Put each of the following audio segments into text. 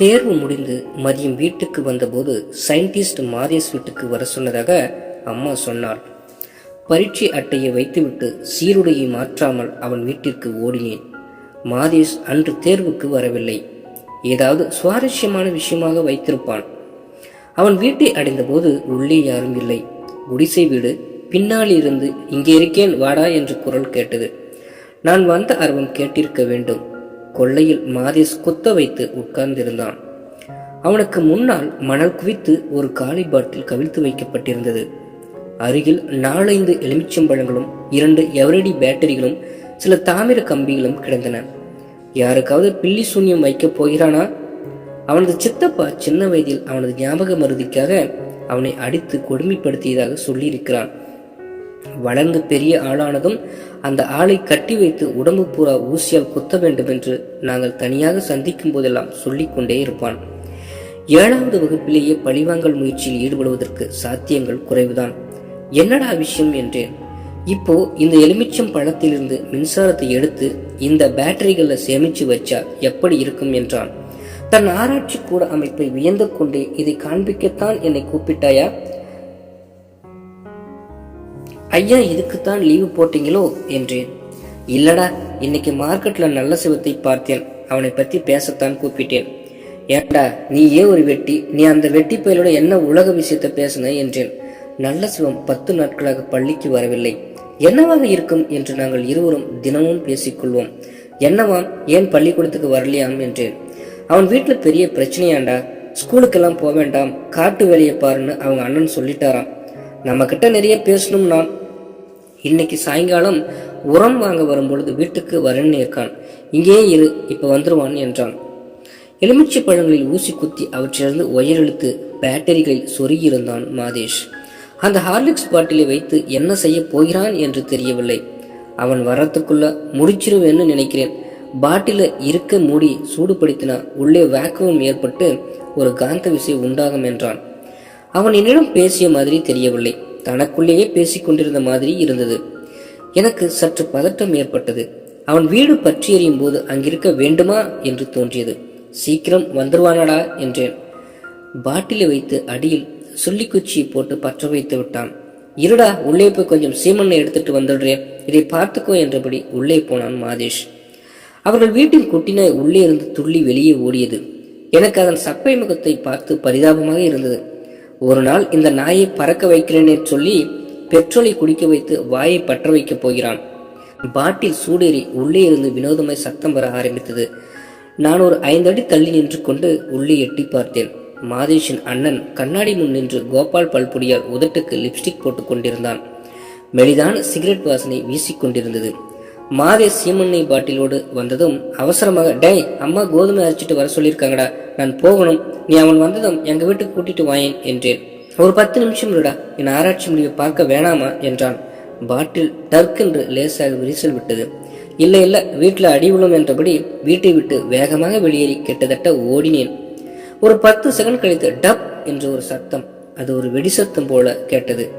தேர்வு முடிந்து மதியம் வீட்டுக்கு வந்தபோது சயின்டிஸ்ட் மாரியஸ் வீட்டுக்கு வர சொன்னதாக அம்மா சொன்னாள். பரீட்சை அட்டையை வைத்துவிட்டு சீருடையை மாற்றாமல் அவன் வீட்டிற்கு ஓடினேன். மாதேஷ் அன்று தேர்வுக்கு வரவில்லை. ஏதாவது சுவாரஸ்யமான விஷயமாக வைத்திருப்பான். அவன் வீட்டை அடைந்தபோது உள்ளே யாரும் இல்லை. குடிசை வீடு பின்னால் இருந்து இங்கே இருக்கேன் வாடா என்று குரல் கேட்டது. நான் வந்த ஆர்வம் கேட்டிருக்க வேண்டும். கொள்ளையில் மாதேஷ் குத்த வைத்து உட்கார்ந்திருந்தான். அவனுக்கு முன்னால் மணல் குவித்து ஒரு காலி பாட்டில் கவிழ்த்து வைக்கப்பட்டிருந்தது. அருகில் நாலைந்து எலுமிச்சம்பழங்களும் இரண்டு எவரடி பேட்டரிகளும் சில தாமிர கம்பிகளும் கிடந்தன. யாருக்காவது பில்லி சூன்யம் வைக்கப் போகிறானா? அவனது சித்தப்பா சின்ன வயதில் அவனது ஞாபக மருதிக்காக அவனை அடித்து கொடுமைப்படுத்தியதாக சொல்லியிருக்கிறான். வளர்ந்து பெரிய ஆளானதும் அந்த ஆளை கட்டி வைத்து உடம்பு பூரா ஊசியால் குத்த வேண்டும் என்று நாங்கள் தனியாக சந்திக்கும் போதெல்லாம் சொல்லிக்கொண்டே இருப்பான். ஏழாவது வகுப்பிலேயே பழிவாங்கல் முயற்சியில் ஈடுபடுவதற்கு சாத்தியங்கள் குறைவுதான். என்னடா விஷயம் என்றேன் இப்போ இந்த எலுமிச்சம் பழத்திலிருந்து மின்சாரத்தை எடுத்து இந்த பேட்டரிகளில் சேமிச்சு வச்சா எப்படி இருக்கும் என்றான். தன் ஆராய்ச்சி கூட அமைப்பை வியந்து கொண்டே இதை காண்பிக்கத்தான் என்னை கூப்பிட்டாயா? ஐயா இதுக்குத்தான் லீவு போட்டீங்களோ? என்றேன். இல்லடா இன்னைக்கு மார்க்கெட்ல நல்ல சிவத்தை பார்த்தேன். அவனை பத்தி பேசத்தான் கூப்பிட்டேன். ஏண்டா நீ ஏன் ஒரு வெட்டி நீ அந்த வெட்டி பயலோட என்ன உலக விஷயத்தை பேசுன? என்றேன். நல்ல சிவம் பத்து நாட்களாக பள்ளிக்கு வரவில்லை. என்னவாக இருக்கும்? என்று நாங்கள் இருவரும் தினமும் பேசிக்கொள்வோம் என்னவாம் ஏன் பள்ளிக்கூடத்துக்கு வரலையாம்? என்றேன். அவன் வீட்டுல பெரிய பிரச்சனையாண்டா. ஸ்கூலுக்கெல்லாம் போக வேண்டாம் காட்டு வேலையை பாருன்னு அவங்க அண்ணன் சொல்லிட்டாராம். நம்ம கிட்ட நிறைய பேசணும் நான் இன்னைக்கு சாயங்காலம் உரம் வாங்க வரும்பொழுது வீட்டுக்கு வரேன்னு இருக்கான். இங்கே இரு இப்ப வந்துருவான் என்றான். எலுமிச்சை பழங்களில் ஊசி குத்தி அவற்றிலிருந்து ஒயர் இழுத்து பேட்டரிகளில் சொருகியிருந்தான் மாதேஷ். அந்த ஹார்லிக்ஸ் பாட்டிலை வைத்து என்ன செய்ய போகிறான் என்று தெரியவில்லை. அவன் வரத்துக்குள்ள முடிச்சிருவேன்னு நினைக்கிறேன். பாட்டில இருக்க மூடி சூடுபடுத்தினா உள்ளே வேக்குவம் ஏற்பட்டு ஒரு காந்த விசை உண்டாகும் என்றான். அவன் என்னிடம் பேசிய மாதிரி தெரியவில்லை. தனக்குள்ளேயே பேசிக் கொண்டிருந்த மாதிரி இருந்தது. எனக்கு சற்று பதட்டம் ஏற்பட்டது. அவன் வீடு பற்றி எறியும் போது அங்கிருக்க வேண்டுமா என்று தோன்றியது. சீக்கிரம் வந்துருவானடா என்றேன். பாட்டிலை வைத்து அடியில் சொல்லிக்குச்சியை போட்டு பற்ற வைத்து விட்டான். இருடா உள்ளே போய் கொஞ்சம் சீமண்ணை எடுத்துட்டு வந்துடுறேன் இதை பார்த்துக்கோ என்றபடி உள்ளே போனான் மாதேஷ். அவர்கள் வீட்டின் குட்டினாய் உள்ளே இருந்து துள்ளி வெளியே ஓடியது. எனக்கு அதன் சப்பை முகத்தை பார்த்து பரிதாபமாக இருந்தது. ஒரு நாள் இந்த நாயை பறக்க வைக்கிறேனே சொல்லி பெட்ரோலை குடிக்க வைத்து வாயை பற்ற வைக்கப் போகிறான். பாட்டில் சூடேறி உள்ளே இருந்து வினோதமாய் சத்தம் வர ஆரம்பித்தது. நான் ஒரு ஐந்தடி தள்ளி நின்று கொண்டு உள்ளே எட்டி பார்த்தேன். மாதேஷின் அண்ணன் கண்ணாடி முன் நின்று கோபால் பல்புடியால் உதட்டுக்கு லிப்ஸ்டிக் போட்டுக் கொண்டிருந்தான். மெலிதான சிகரெட் வாசனை வீசிக்கொண்டிருந்தது மாதே சீமண்ணை பாட்டிலோடு வந்ததும் அவசரமாக டே அம்மா கோதுமை அரைச்சிட்டு வர சொல்லியிருக்காங்கடா. நான் போகணும். நீ அவன் வந்ததும் எங்க வீட்டுக்கு கூட்டிட்டு வாயேன் என்றேன். ஒரு பத்து நிமிஷம் இருடா. என் ஆராய்ச்சி முடிவை பார்க்க வேணாமா? என்றான். பாட்டில் டர்க்கென்று லேசாக விரிசல் விட்டது. இல்லை இல்லை. வீட்டில் அடி விழும் என்றபடி வீட்டை விட்டு வேகமாக வெளியேறி கிட்டத்தட்ட ஓடினேன். ஒரு பத்து செகண்ட் கழித்து டப் என்ற ஒரு சத்தம் அது ஒரு வெடி சத்தம் போல கேட்டது.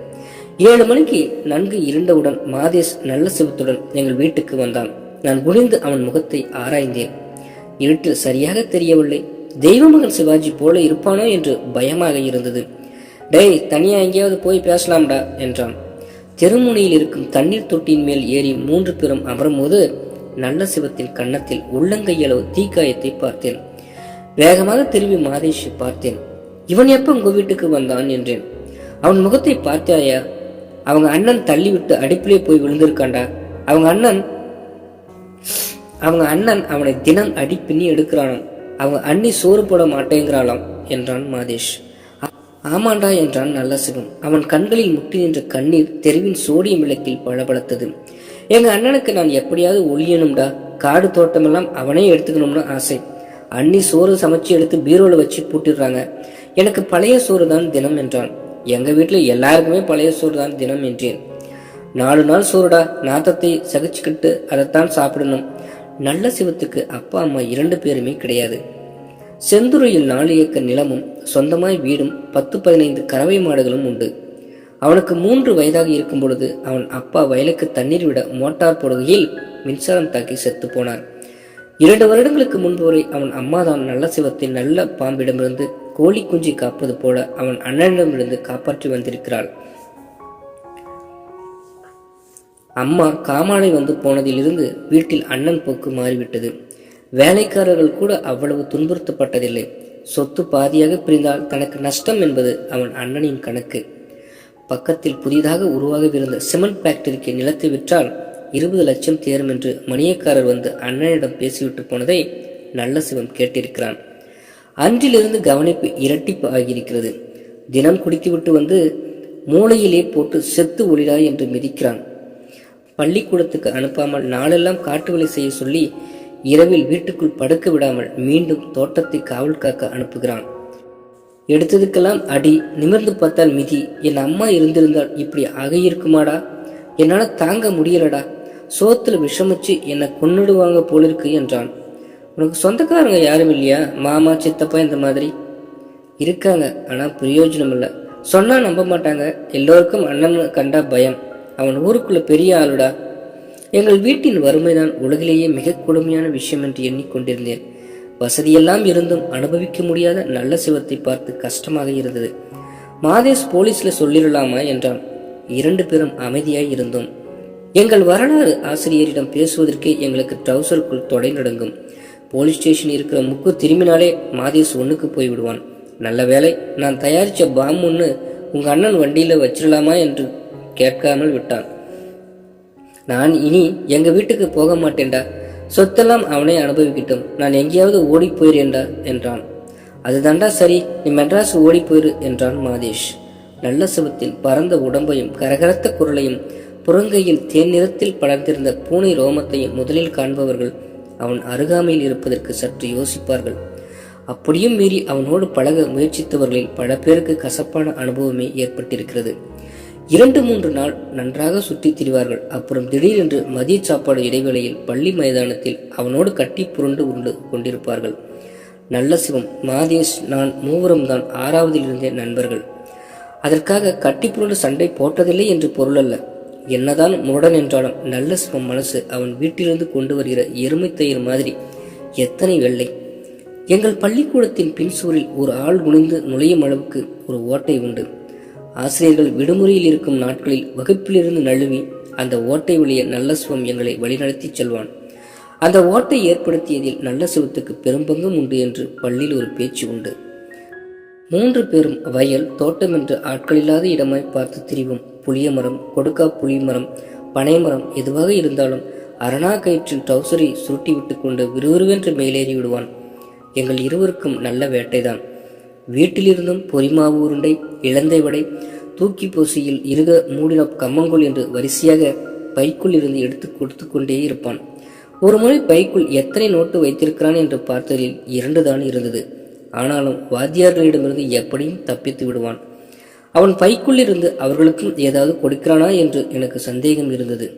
ஏழு மணிக்கு நன்கு இருண்டவுடன் மாதேஷ் நல்ல சிவத்துடன் எங்கள் வீட்டுக்கு வந்தான். நான் குனிந்து அவன் முகத்தை ஆராய்ந்தேன். இருட்டில் சரியாக தெரியவில்லை. தெய்வமகன் சிவாஜி போல இருப்பானோ என்று பயமாக இருந்தது. டேய் தனியா எங்கேயாவது போய் பேசலாம்டா என்றான். தெருமுனையில் இருக்கும் தண்ணீர் தொட்டியின் மேல் ஏறி மூன்று பேரும் அமரும்போது நல்ல சிவத்தின் கன்னத்தில் உள்ளங்கையளவு தீக்காயத்தை பார்த்தேன். வேகமாக திரும்பி மாதேஷை பார்த்தேன். இவன் எப்ப உங்க வீட்டுக்கு வந்தான்? என்றேன். அவன் முகத்தை பார்த்தாயா? அவங்க அண்ணன் தள்ளிவிட்டு அடுப்பிலே போய் விழுந்திருக்காண்டா அவங்க அண்ணன் அவங்க அண்ணன் அவனை தினம் அடி பின்னி எடுக்கிறானாம். அவங்க அண்ணி சோறு போட மாட்டேங்கிறாளாம் என்றான் மாதேஷ். ஆமாண்டா என்றான் நல்லசிவம். அவன் கண்களில் முட்டி நின்ற கண்ணீர் தெருவின் சோடியம் விளக்கில் பளபளத்தது. எங்க அண்ணனுக்கு நான் எப்படியாவது ஒளியணும்டா காடு தோட்டமெல்லாம் அவனே எடுத்துக்கணும்னு ஆசை. அண்ணி சோறு சமைச்சு எடுத்து பீரோல வச்சு பூட்டிடுறாங்க. எனக்கு பழைய சோறு தான் தினம் என்றான். எங்கள் வீட்டில் எல்லாருக்குமே பழைய சோறு தான் தினம் என்றேன். நாலு நாள் சோறுடா நாத்தத்தை சகிச்சுக்கிட்டு அதைத்தான் சாப்பிடணும். நல்ல சிவத்துக்கு அப்பா அம்மா இரண்டு பேருமே கிடையாது. செந்துறையில் நாலு ஏக்கர் நிலமும் சொந்தமாய் வீடும் பத்து பதினைந்து கறவை மாடுகளும் உண்டு. அவனுக்கு மூன்று வயதாக இருக்கும் பொழுது அவன் அப்பா வயலுக்கு தண்ணீர் விட மோட்டார் போடுகையில் மின்சாரம் தாக்கி செத்து போனார் இரண்டு வருடங்களுக்கு முன்பு வரை அவன் அம்மாதான் நல்ல சிவத்தை நல்ல பாம்பிடமிருந்து கோழி குஞ்சு காப்பது போல அவன் அண்ணனிடமிருந்து காப்பாற்றி வந்திருக்கிறாள். அம்மா காமாலை வந்து போனதிலிருந்து வீட்டில் அண்ணன் போக்கு மாறிவிட்டது. வேலைக்காரர்கள் கூட அவ்வளவு துன்புறுத்தப்பட்டதில்லை. சொத்து பாதியாக பிரிந்தால் தனக்கு நஷ்டம் என்பது அவன் அண்ணனின் கணக்கு. பக்கத்தில் புதிதாக உருவாகவிருந்த சிமெண்ட் ஃபேக்டரிக்கு நிலத்தை விற்றால் இருபது லட்சம் தேரும் என்று மணியக்காரர் வந்து அண்ணனிடம் பேசிவிட்டு போனதை நல்ல சிவம் கேட்டிருக்கிறான். அன்றிலிருந்து கவனிப்பு இரட்டிப்பு ஆகியிருக்கிறது தினம் குடித்துவிட்டு வந்து மூளையிலே போட்டு செத்து ஒளிராய் என்று மிதிக்கிறான். பள்ளிக்கூடத்துக்கு அனுப்பாமல் நாளெல்லாம் காட்டு வேலை செய்ய சொல்லி இரவில் வீட்டுக்குள் படுக்க விடாமல் மீண்டும் தோட்டத்தை காவல் காக்க அனுப்புகிறான். எடுத்ததுக்கெல்லாம் அடி நிமிர்ந்து பார்த்தால் மிதி என் அம்மா இருந்திருந்தால் இப்படி ஆகியிருக்குமாடா? என்னால் தாங்க முடியலடா. சோத்துல விஷமிச்சு என்னை கொன்னுடுவாங்க போலிருக்கு என்றான். உனக்கு சொந்தக்காரங்க யாரும் இல்லையா? மாமா சித்தப்பா இந்த மாதிரி? இருக்காங்க ஆனால் பிரயோஜனம் இல்லை. சொன்னால் நம்ப மாட்டாங்க. எல்லோருக்கும் அண்ணன் கண்டா பயம். அவன் ஊருக்குள்ள பெரிய ஆளுடா. எங்கள் வீட்டின் வறுமைதான் உலகிலேயே மிக கொடுமையான விஷயம் என்று எண்ணிக்கொண்டிருந்தேன். வசதியெல்லாம் இருந்தும் அனுபவிக்க முடியாத நல்ல சிவத்தை பார்த்து கஷ்டமாக இருந்தது. மாதேஷ் போலீஸில் சொல்லிடலாமா என்றான். இரண்டு பேரும் அமைதியாய் இருந்தோம். எங்கள் வரலாறு ஆசிரியரிடம் பேசுவதற்கே எங்களுக்கு ட்ரௌசருக்குள் தொடை நடங்கும். போலீஸ் ஸ்டேஷன் இருக்கிற முக்கு திரும்பினாலே மாதேஷ் ஒன்றுக்கு போய் விடுவான் நல்ல வேளை நான் தயாரிச்ச பாம் ஒன்று உங்க அண்ணன் வண்டியில வச்சிடலாமா என்று கேட்காமல் விட்டான். நான் இனி எங்க வீட்டுக்கு போக மாட்டேன்டா. சொத்தெல்லாம் அவனே அனுபவிக்கட்டும். நான் எங்கேயாவது ஓடி போயிறேன்டா என்றான். அதுதாண்டா சரி நீ மெட்ராஸ் ஓடி போயிரு என்றான் மாதேஷ். நல்ல சுபத்தில் பறந்த உடம்பையும் கரகரத்த குரலையும் புறங்கையில் தேன் நிறத்தில் படர்ந்திருந்த பூனை ரோமத்தையும் முதலில் காண்பவர்கள் அவன் அருகாமையில் இருப்பதற்கு சற்று யோசிப்பார்கள். அப்படியும் மீறி அவனோடு பழக முயற்சித்தவர்களில் பல பேருக்கு கசப்பான அனுபவமே ஏற்பட்டிருக்கிறது. இரண்டு மூன்று நாள் நன்றாக சுற்றித் திரிவார்கள். அப்புறம் திடீரென்று மதிய சாப்பாடு இடைவேளையில் பள்ளி மைதானத்தில் அவனோடு கட்டி புரண்டு உண்டு கொண்டிருப்பார்கள். நல்ல சிவம் மாதேஷ் நான் மூவரும் தான் ஆறாவதிலிருந்தே நண்பர்கள். அதற்காக கட்டி புரண்டு சண்டை போட்டதில்லை என்று பொருள் அல்ல என்னதான் முரடன் என்றாலும் நல்ல சிவம் மனசு அவன் வீட்டிலிருந்து கொண்டு வருகிற எருமை தயிர் மாதிரி. எத்தனை வெள்ளை. எங்கள் பள்ளிக்கூடத்தின் பின்சூரில் ஒரு ஆள் குனிந்து நுழையும் அளவுக்கு ஒரு ஓட்டை உண்டு. ஆசிரியர்கள் விடுமுறையில் இருக்கும் நாட்களில் வகுப்பிலிருந்து நழுவி அந்த ஓட்டை வழிய நல்ல சிவம் எங்களை வழிநடத்தி செல்வான். அந்த ஓட்டை ஏற்படுத்தியதில் நல்ல சிவத்துக்கு பெரும்பங்கும் உண்டு என்று பள்ளியில் ஒரு பேச்சு உண்டு. மூன்று பேரும் வயல் தோட்டம் என்று ஆட்களில்லாத இடமாய் பார்த்து திரிவோம். புளிய மரம் கொடுக்கா புளி மரம் பனைமரம் எதுவாக இருந்தாலும் அரணா கயிற்றில் டவுசரை சுருட்டி விட்டு கொண்டு விறுவிறுவென்று மேலேறி விடுவான். எங்கள் இருவருக்கும் நல்ல வேட்டைதான். வீட்டிலிருந்தும் பொறிமாவு உருண்டை இளந்தை வடை தூக்கி பூசியில் இருக மூடின கம்மங்கோல் என்று வரிசையாக பைக்குள் இருந்து எடுத்து கொடுத்து கொண்டே இருப்பான். ஒரு முறை பைக்குள் எத்தனை நோட்டு வைத்திருக்கிறான் என்று பார்த்ததில் இரண்டு தான் இருந்தது. ஆனாலும் வாத்தியார்களிடமிருந்து எப்படியும் தப்பித்து விடுவான். அவன் பைக்குள்ளிருந்து அவர்களுக்கும் ஏதாவது கொடுக்கிறானா என்று எனக்கு சந்தேகம் இருந்தது.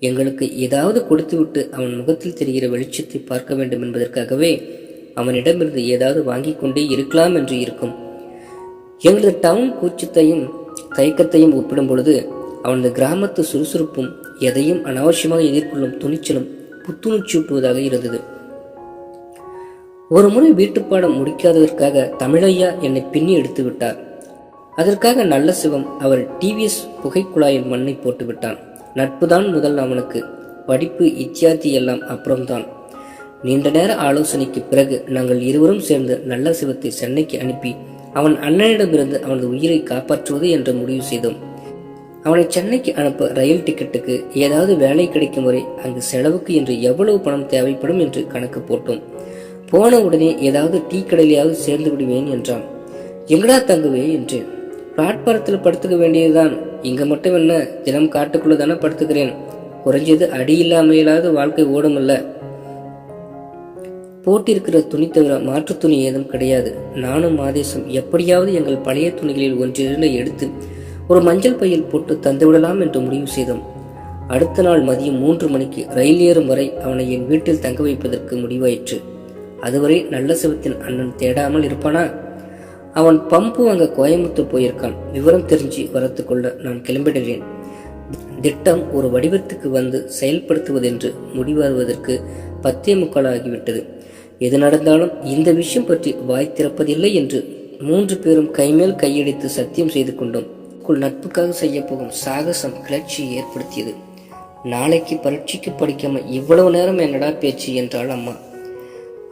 எங்களுக்கு ஏதாவது கொடுத்துவிட்டு அவன் முகத்தில் தெரிகிற வெளிச்சத்தை பார்க்க வேண்டும் என்பதற்காகவே அவனிடமிருந்து ஏதாவது வாங்கி கொண்டே இருக்கலாம் என்று இருக்கும். எங்களது டவுன் கூச்சத்தையும் தயக்கத்தையும் ஒப்பிடும் பொழுது அவனது கிராமத்து சுறுசுறுப்பும் எதையும் அனாவசியமாக எதிர்கொள்ளும் துணிச்சலும் புத்துணர்ச்சியூட்டுவதாக இருந்தது. ஒரு முறை வீட்டுப்பாடம் முடிக்காததற்காக தமிழையா என்னை பின்னி எடுத்து விட்டார். அதற்காக நல்ல சிவம் அவர் டிவிஎஸ் புகைக்குழாயில் மண்ணை போட்டு விட்டான். நட்புதான் முதல் அவனுக்கு. படிப்பு இத்தியார்த்தி எல்லாம் அப்புறம்தான். நீண்ட நேர ஆலோசனைக்கு பிறகு நாங்கள் இருவரும் சேர்ந்து நல்ல சிவத்தை சென்னைக்கு அனுப்பி அவன் அண்ணனிடமிருந்து அவனது உயிரை காப்பாற்றுவது என்று முடிவு செய்தோம். அவனை சென்னைக்கு அனுப்ப ரயில் டிக்கெட்டுக்கு ஏதாவது வேலை கிடைக்கும் வரை அங்கு செலவுக்கு என்று எவ்வளவு பணம் தேவைப்படும் என்று கணக்கு போட்டோம். போன உடனே ஏதாவது டீ கடையிலையாவது சேர்ந்து விடுவேன் என்றான். எங்கடா தங்குவே? என்றேன் பிளாட்பாரத்தில் படுத்துக்க வேண்டியதுதான். இங்க மட்டும் என்ன தினம் காட்டுக்குள்ள தானே படுத்துக்கிறேன். குறைஞ்சது அடி இல்லாமையிலாவது வாழ்க்கை ஓடுமல்ல. போட்டிருக்கிற துணி தவிர மாற்று துணி ஏதும் கிடையாது. நானும் மாதேசம் எப்படியாவது எங்கள் பழைய துணிகளில் ஒன்றிரண்டை எடுத்து ஒரு மஞ்சள் பையில் போட்டு தந்துவிடலாம் என்று முடிவு செய்தோம். அடுத்த நாள் மதியம் மூன்று மணிக்கு ரயில் ஏறும் வரை அவனை என் வீட்டில் தங்க வைப்பதற்கு முடிவாயிற்று. அதுவரை நல்ல சிவத்தின் அண்ணன் தேடாமல் இருப்பானா? அவன் பம்பு வாங்க கோயம்புத்தூர் போயிருக்கான். விவரம் தெரிஞ்சு வரத்துக்கொள்ள நான் கிளம்பிடுவேன் திட்டம் ஒரு வடிவத்துக்கு வந்து செயல்படுத்துவதென்று முடிவாகுவதற்கு பத்தே முக்கால் ஆகிவிட்டது. எது நடந்தாலும் இந்த விஷயம் பற்றி வாய் திறப்பதில்லை என்று மூன்று பேரும் கைமேல் கையடித்து சத்தியம் செய்து கொண்டோம். நட்புக்காக செய்ய போகும் சாகசம் கிளர்ச்சியை ஏற்படுத்தியது. நாளைக்கு பரீட்சைக்கு படிக்காம இவ்வளவு நேரம் என்னடா பேச்சு என்றாள் அம்மா.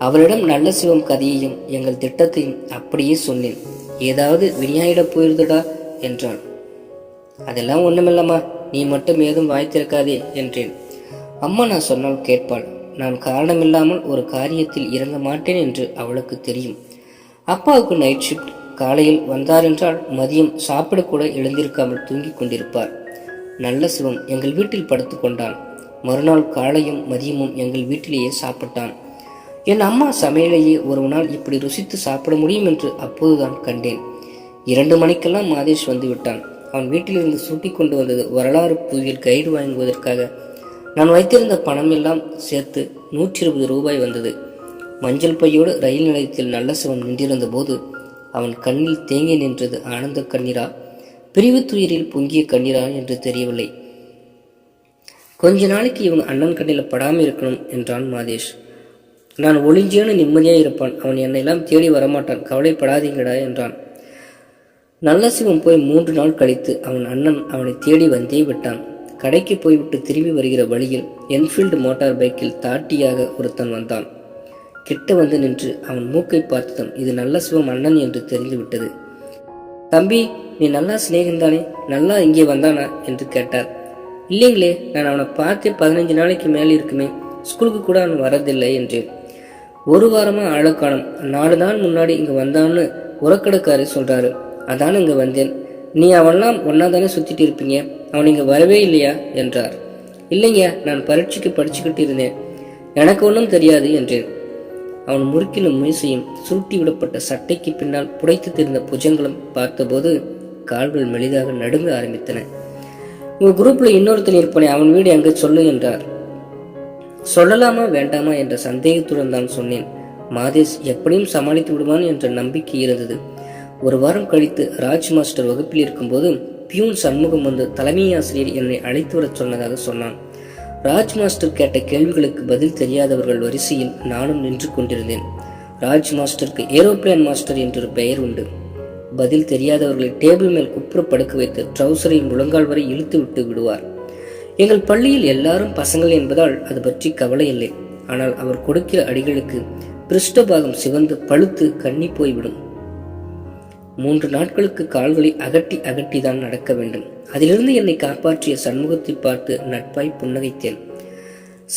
அவளிடம் நல்ல சிவம் கதையையும் எங்கள் திட்டத்தையும் அப்படியே சொன்னேன். ஏதாவது வினியாயிட போயிருதுடா என்றாள் அதெல்லாம் ஒன்றுமில்லம்மா நீ மட்டும் ஏதும் வாய் திறக்காதே என்றேன். அம்மா நான் சொன்னால் கேட்பாள் நான் காரணமில்லாமல் ஒரு காரியத்தில் இறங்க மாட்டேன் என்று அவளுக்கு தெரியும். அப்பாவுக்கு நைட் ஷிஃப்ட் காலையில் வந்தாரென்றால் மதியம் சாப்பிடக்கூட எழுந்திருக்காமல் தூங்கிக் கொண்டிருப்பார். நல்ல சிவம் எங்கள் வீட்டில் படுத்து கொண்டான். மறுநாள் காலையும் மதியமும் எங்கள் வீட்டிலேயே சாப்பிட்டான். என் அம்மா சமையலையே ஒரு நாள் இப்படி ருசித்து சாப்பிட முடியும் என்று அப்போதுதான் கண்டேன். இரண்டு மணிக்கெல்லாம் மாதேஷ் வந்து விட்டான் அவன் வீட்டிலிருந்து சூட்டிக் கொண்டு வந்தது வரலாறு புவியில் கைடு வாங்குவதற்காக. நான் வைத்திருந்த பணம் எல்லாம் சேர்த்து நூற்றி இருபது ரூபாய் வந்தது. மஞ்சள் பையோடு ரயில் நிலையத்தில் நல்ல சிவன் நின்றிருந்த போது அவன் கண்ணில் தேங்கி நின்றது ஆனந்த கண்ணீரா? பிரிவு துயரில் பொங்கிய கண்ணீரா என்று தெரியவில்லை. கொஞ்ச நாளைக்கு இவன் அண்ணன் கண்ணில் படாமல் இருக்கணும் என்றான் மாதேஷ். நான் ஒளிஞ்சேன்னு நிம்மதியாக இருப்பான். அவன் என்னையெல்லாம் தேடி வரமாட்டான். கவலைப்படாதீங்கடா என்றான். நல்ல சிவம் போய் மூன்று நாள் கழித்து அவன் அண்ணன் அவனை தேடி வந்தே விட்டான். கடைக்கு போய்விட்டு திரும்பி வருகிற வழியில் என்ஃபீல்டு மோட்டார் பைக்கில் தாட்டியாக ஒருத்தன் வந்தான். கிட்ட வந்து நின்று அவன் மூக்கை பார்த்ததும் இது நல்ல சிவம் அண்ணன் என்று தெரிந்துவிட்டது. தம்பி நீ நல்லா சிநேகந்தானே நல்லா இங்கே வந்தானா? என்று கேட்டார். இல்லைங்களே நான் அவனை பார்த்தே பதினஞ்சு நாளைக்கு மேலே இருக்குமே. ஸ்கூலுக்கு கூட அவன் வரதில்லை என்றேன். ஒரு வாரமா ஆழக்காலம் நாலு நாள் முன்னாடி இங்க வந்தான்னு உரக்கடைக்காரு சொல்றாரு. அதான் இங்க வந்தேன். நீ அவன்லாம் ஒன்னா தானே சுத்திட்டு இருப்பீங்க? அவன் இங்க வரவே இல்லையா? என்றார். இல்லைங்க நான் பரீட்சைக்கு படிச்சுக்கிட்டு இருந்தேன். எனக்கு ஒன்றும் தெரியாது என்றேன். அவன் முறுக்கிலும் முயசையும் சுருட்டி விடப்பட்ட சட்டைக்கு பின்னால் புடைத்து தெரிந்த புஜங்களும் பார்த்தபோது கால்கள் மெலிதாக நடுங்க ஆரம்பித்தன. உங்க குரூப்ல இன்னொருத்தன் இருப்பானே அவன் வீடு அங்கே சொல்லு என்றார். சொல்லலாமா வேண்டாமா என்ற சந்தேகத்துடன் தான் சொன்னேன். மாதேஷ் எப்படியும் சமாளித்து விடுவான் என்ற நம்பிக்கை இருந்தது. ஒரு வாரம் கழித்து ராஜ் மாஸ்டர் வகுப்பில் இருக்கும்போது பியூன் சண்முகம் வந்து தலைமை ஆசிரியர் என்னை அழைத்து வரச் சொன்னதாக சொன்னான். ராஜ் மாஸ்டர் கேட்ட கேள்விகளுக்கு பதில் தெரியாதவர்கள் வரிசையில் நானும் நின்று கொண்டிருந்தேன். ராஜ் மாஸ்டருக்கு ஏரோப்ளேன் மாஸ்டர் என்றொரு பெயர் உண்டு. பதில் தெரியாதவர்களை டேபிள் மேல் குப்புற படுக்க வைத்து ட்ரௌசரை முழங்கால் வரை இழுத்து விட்டு விடுவார். எங்கள் பள்ளியில் எல்லாரும் பசங்கள் என்பதால் அது பற்றி கவலை இல்லை. ஆனால் அவர் கொடுக்கிற அடிகளுக்கு பிருஷ்டபாகம் சிவந்து பழுத்து கண்ணி போய்விடும். மூன்று நாட்களுக்கு கால்களை அகட்டி அகட்டி தான் நடக்க வேண்டும். அதிலிருந்து என்னை காப்பாற்றிய சண்முகத்தை பார்த்து நட்பாய் புன்னகைத்தேன்.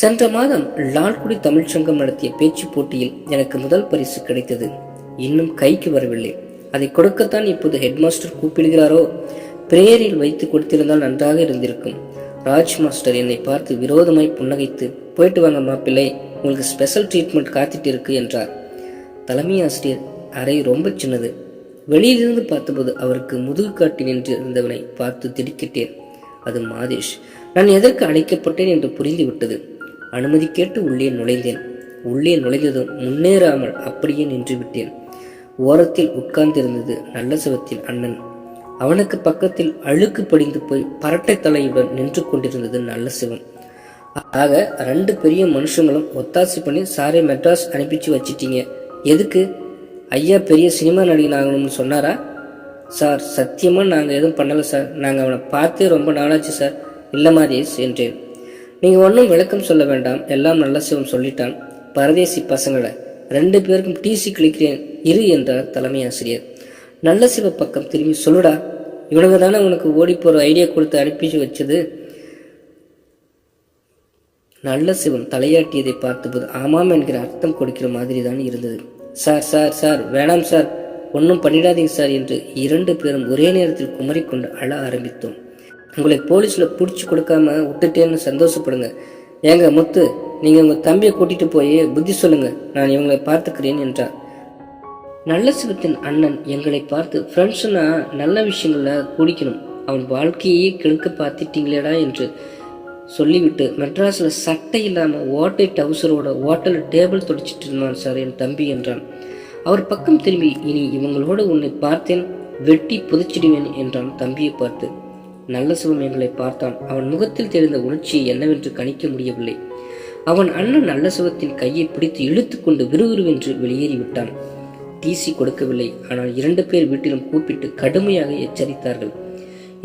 சென்ற மாதம் லால்குடி தமிழ்ச்சங்கம் நடத்திய பேச்சு போட்டியில் எனக்கு முதல் பரிசு கிடைத்தது. இன்னும் கைக்கு வரவில்லை. அதை கொடுக்கத்தான் இப்போது ஹெட்மாஸ்டர் கூப்பிடுகிறாரோ? பிரேயரில் வைத்து கொடுத்திருந்தால் நன்றாக இருந்திருக்கும். ராஜ் மாஸ்டர் என்னை பார்த்து விரோதமாய் புன்னகைத்து போயிட்டு வாங்க மாப்பிள்ளை உங்களுக்கு ஸ்பெஷல் ட்ரீட்மெண்ட் காத்திட்டு இருக்கு என்றார். தலைமை ஆசிரியர் அறை ரொம்ப சின்னது. வெளியிலிருந்து பார்த்தபோது அவருக்கு முதுகு காட்டி நின்று இருந்தவனை பார்த்து திடுக்கிட்டேன். அது மாதேஷ். நான் எதற்கு அழைக்கப்பட்டேன் என்று புரிந்துவிட்டது. அனுமதி கேட்டு உள்ளே நுழைந்தேன். உள்ளே நுழைந்ததும் முன்னேறாமல் அப்படியே நின்று விட்டேன். ஓரத்தில் உட்கார்ந்திருந்தது நல்ல சிவத்தின் அண்ணன். அவனுக்கு பக்கத்தில் அழுக்கு படிந்து போய் பரட்டை தலையுடன் நின்று கொண்டிருந்தது நல்ல சிவம் ஆக ரெண்டு பெரிய மனுஷங்களும் ஒத்தாசி பண்ணி சாரை மெட்ராஸ் அனுப்பிச்சு வச்சிட்டீங்க. எதுக்கு? ஐயா பெரிய சினிமா நடிகன் ஆகணும்னு சொன்னாரா? சார் சத்தியமாக நாங்கள் எதுவும் பண்ணலை சார். நாங்கள் அவனை பார்த்தே ரொம்ப நாளாச்சு சார். இல்லை மாதேஷ் என்றேன். நீங்கள் ஒன்றும் விளக்கம் சொல்ல வேண்டாம். எல்லாம் நல்ல சிவம் சொல்லிட்டான். பரதேசி பசங்களை ரெண்டு பேருக்கும் டிசி கிழிக்கிறேன் இரு என்றார் தலைமை ஆசிரியர். நல்ல சிவ பக்கம் திரும்பி சொல்லுடா. இவனுங்க தானே உனக்கு ஓடி போகிற ஐடியா கொடுத்து அனுப்பி வச்சது? நல்ல சிவம் தலையாட்டியதை பார்த்தபோது ஆமாம் என்கிற அர்த்தம் கொடுக்கிற மாதிரி தான் இருந்தது. சார் சார் சார் வேணாம் சார். ஒன்றும் பண்ணிடாதீங்க சார் என்று இரண்டு பேரும் ஒரே நேரத்தில் குமரிக்கொண்டு அழ ஆரம்பித்தோம். உங்களை போலீஸில் பிடிச்சி கொடுக்காம விட்டுட்டேன்னு சந்தோஷப்படுங்க. ஏங்க முத்து நீங்கள் உங்கள் தம்பியை கூட்டிகிட்டு போய் புத்தி சொல்லுங்கள் நான் இவங்களை பார்த்துக்கிறேன் என்றார் நல்ல சிவத்தின் அண்ணன் எங்களை பார்த்து ஃப்ரெண்ட்ஸ்னா நல்ல விஷயங்கள குடிக்கணும். அவன் வாழ்க்கையே கெடுக்க பார்த்துட்டீங்களேடா என்று சொல்லிவிட்டு மெட்ராஸில் சட்டை இல்லாமல் ஓட்டை டவுசரோட ஓட்டலில் டேபிள் துடைச்சிட்டு இருந்தான் சார் என் தம்பி என்றான். அவர் பக்கம் திரும்பி இனி இவங்களோட உன்னை பார்த்தேன். வெட்டி புதைச்சிடுவேன் என்றான் தம்பியை பார்த்து. நல்ல சிவம் எங்களை பார்த்தான். அவன் முகத்தில் தெரிந்த உணர்ச்சியை என்னவென்று கணிக்க முடியவில்லை. அவன் அண்ணன் நல்ல சிவத்தின் கையை பிடித்து இழுத்துக்கொண்டு விறுவிறுவென்று வெளியேறிவிட்டான். டிசி கொடுக்கவில்லை. ஆனால் இரண்டு பேர் வீட்டிலும் கூப்பிட்டு கடுமையாக எச்சரித்தார்கள்.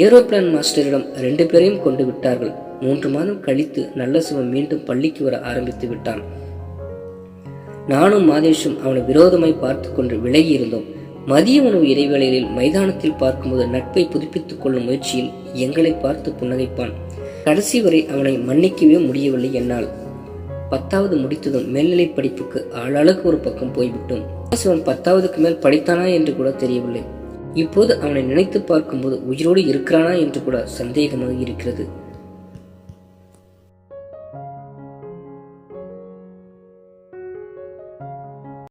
ஏரோப்ளான் மாஸ்டரிடம் ரெண்டு பேரையும் கொண்டு விட்டார்கள். மூன்று மாதம் கழித்து நல்ல சிவம் மீண்டும் பள்ளிக்கு வர ஆரம்பித்து விட்டான். நானும் மாதேஷும் அவனை விரோதமாய் பார்த்து கொண்டு விலகி இருந்தோம். மதிய உணவு இடைவேளையில் மைதானத்தில் பார்க்கும்போது நட்பை புதுப்பித்துக் கொள்ளும் முயற்சியில் எங்களை பார்த்து புன்னகைப்பான். கடைசி வரை அவனை மன்னிக்கவே முடியவில்லை என்னால். பத்தாவது முடித்ததும் மேல்நிலை படிப்புக்கு ஆளாளுக்கு ஒரு பக்கம் போய்விட்டோம். சிவன் பத்தாவதுக்கு மேல் படித்தானா என்று கூட தெரியவில்லை. இப்போது அவனை நினைத்து பார்க்கும்போது உயிரோடு இருக்கிறானா என்று கூட சந்தேகமாக இருக்கிறது.